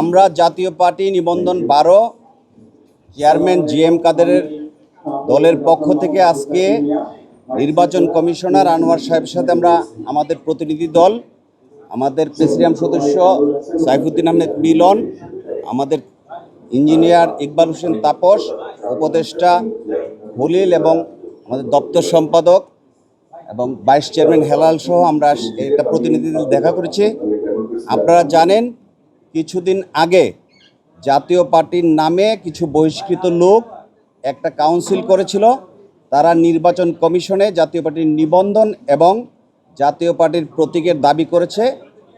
আমরা জাতীয় পার্টি নিবন্ধন বারো, চেয়ারম্যান জি এম কাদেরের দলের পক্ষ থেকে আজকে নির্বাচন কমিশনার আনোয়ার সাহেবের সাথে আমরা আমাদের প্রতিনিধি দল, আমাদের প্রেসিডিয়াম সদস্য সাইফুদ্দিন আহমেদ মিলন, আমাদের ইঞ্জিনিয়ার ইকবাল হোসেন তাপস, উপদেষ্টা হলিল এবং আমাদের দপ্তর সম্পাদক এবং ভাইস চেয়ারম্যান হেলাল সহ আমরা একটা প্রতিনিধি দেখা করেছি। আপনারা জানেন কিছুদিন আগে জাতীয় পার্টির নামে কিছু বহিষ্কৃত লোক একটা কাউন্সিল করেছিল। তারা নির্বাচন কমিশনে জাতীয় পার্টির নিবন্ধন এবং জাতীয় পার্টির প্রতীকের দাবি করেছে।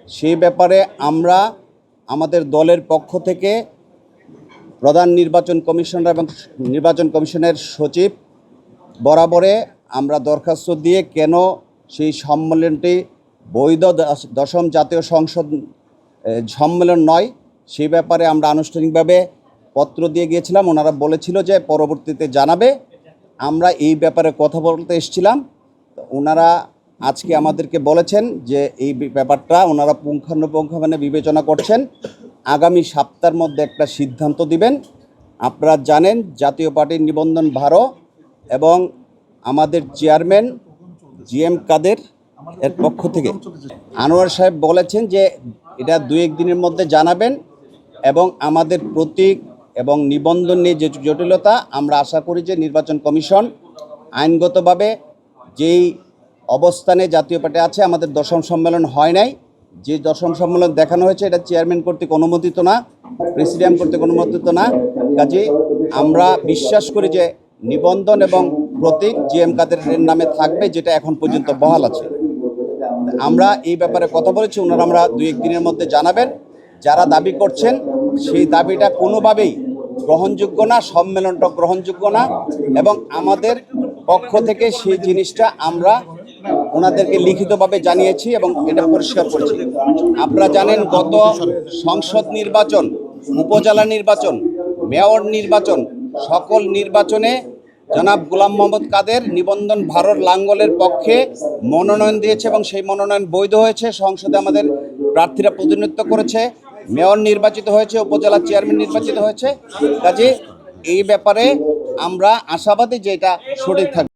সেই ব্যাপারে আমরা আমাদের দলের পক্ষ থেকে প্রধান নির্বাচন কমিশনার এবং নির্বাচন কমিশনের সচিব বরাবরে আমরা দরখাস্ত দিয়ে কেন সেই সম্মেলনটি বৈধ দশ- দশম জাতীয় সংসদ সম্মেলন নয় সেই ব্যাপারে আমরা আনুষ্ঠানিকভাবে পত্র দিয়ে গিয়েছিলাম। ওনারা বলেছিল যে পরবর্তীতে জানাবে। আমরা এই ব্যাপারে কথা বলতে এসেছিলাম। ওনারা আজকে আমাদেরকে বলেছেন যে এই ব্যাপারটা ওনারা পুঙ্খানুপুঙ্খানুপুঙ্খানে বিবেচনা করছেন। আগামী সপ্তাহের মধ্যে একটা সিদ্ধান্ত দিবেন। আপনারা জানেন, জাতীয় পার্টির নিবন্ধন ভারো এবং আমাদের চেয়ারম্যান জি এম কাদের এর পক্ষ থেকে। আনোয়ার সাহেব বলেছেন যে এটা দু এক দিনের মধ্যে জানাবেন এবং আমাদের প্রতীক এবং নিবন্ধন নিয়ে যে জটিলতা, আমরা আশা করি যে নির্বাচন কমিশন আইনগতভাবে যেই অবস্থানে জাতীয় পার্টি আছে, আমাদের দশম সম্মেলন হয় নাই। যে দশম সম্মেলন দেখানো হয়েছে, এটা চেয়ারম্যান কর্তৃক অনুমোদিত না, প্রেসিডিয়াম কর্তৃক অনুমোদিত না। কাজে আমরা বিশ্বাস করি যে নিবন্ধন এবং প্রতীক জি এম কাদের নামে থাকবে, যেটা এখন পর্যন্ত বহাল আছে। আমরা এই ব্যাপারে কথা বলেছি, ওনারা আমরা দুই এক দিনের মধ্যে জানাবেন। যারা দাবি করছেন, সেই দাবিটা কোনোভাবেই গ্রহণযোগ্য না, সম্মেলনটা গ্রহণযোগ্য না, এবং আমাদের পক্ষ থেকে সেই জিনিসটা আমরা ওনাদেরকে লিখিতভাবে জানিয়েছি এবং এটা পরিষ্কার করেছি। আপনারা জানেন, গত সংসদ নির্বাচন, উপজেলা নির্বাচন, মেয়র নির্বাচন, সকল নির্বাচনে জনাব গুলাম মোহাম্মদ কাদের নিবন্ধন ভারত লাঙ্গলের পক্ষে মনোনয়ন দিয়েছে এবং সেই মনোনয়ন বৈধ হয়েছে। সংসদে আমাদের প্রার্থীরা প্রতিনিধিত্ব করেছে। মেয়র নির্বাচিত হয়েছে, উপজেলা চেয়ারম্যান নির্বাচিত হয়েছে। কাজে এই ব্যাপারে আমরা আশাবাদী যে এটা সঠিক থাকবে।